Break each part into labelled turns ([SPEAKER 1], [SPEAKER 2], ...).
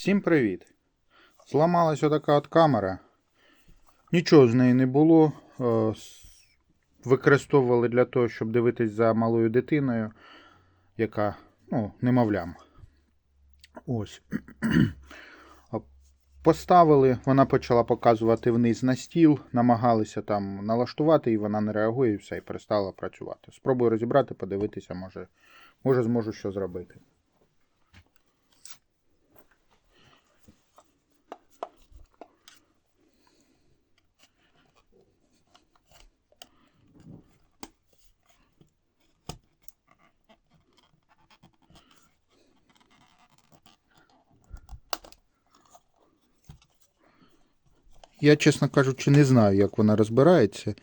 [SPEAKER 1] Всім привіт! Зламалась отака от камера. Нічого з неї не було. Е, Використовували для того, щоб дивитись за малою дитиною, яка, ну, немовлям. Ось. Поставили, вона почала показувати вниз на стіл, намагалися там налаштувати, і вона не реагує, і все, і перестала працювати. Спробую розібрати, подивитися, може, може зможу що зробити. Я, чесно кажучи, не знаю, як вона розбирається.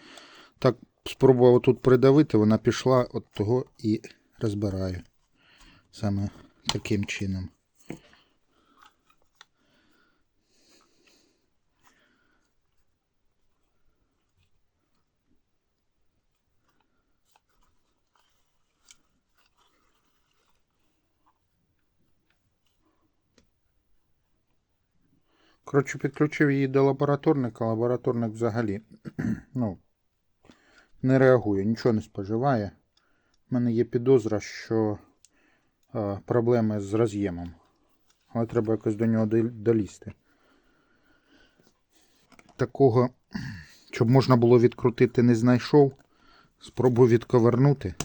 [SPEAKER 1] Так спробував тут придавити, вона пішла от того і розбираю. Саме таким чином. Коротше, підключив її до лабораторника, лабораторник взагалі ну, не реагує, нічого не споживає. У мене є підозра, що е, проблеми з роз'ємом. Але треба якось до нього долізти. Такого, щоб можна було відкрутити, не знайшов. Спробую відковернути.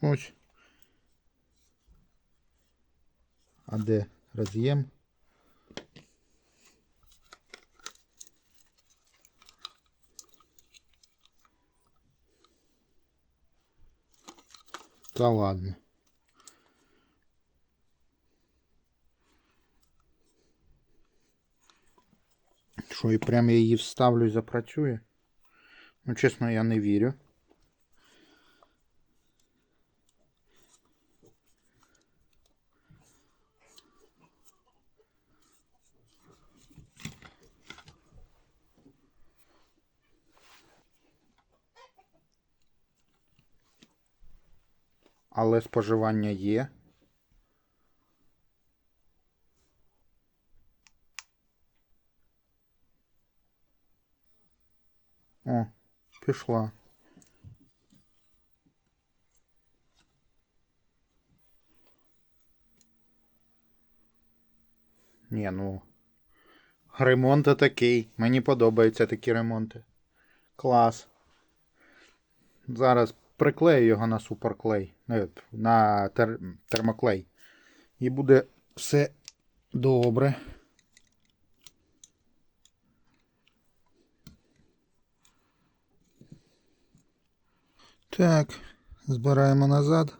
[SPEAKER 1] Ось. А де роз'єм? Та ладно. Що, і прям я її вставлю і запрацює? Ну, чесно, я не вірю. Але споживання є. О, пішла. Ні, ну. Ремонт такий. Мені подобаються такі ремонти. Клас. Зараз приклею його на суперклей. е, На тер... термоклей. І буде все добре. Так, збираємо назад.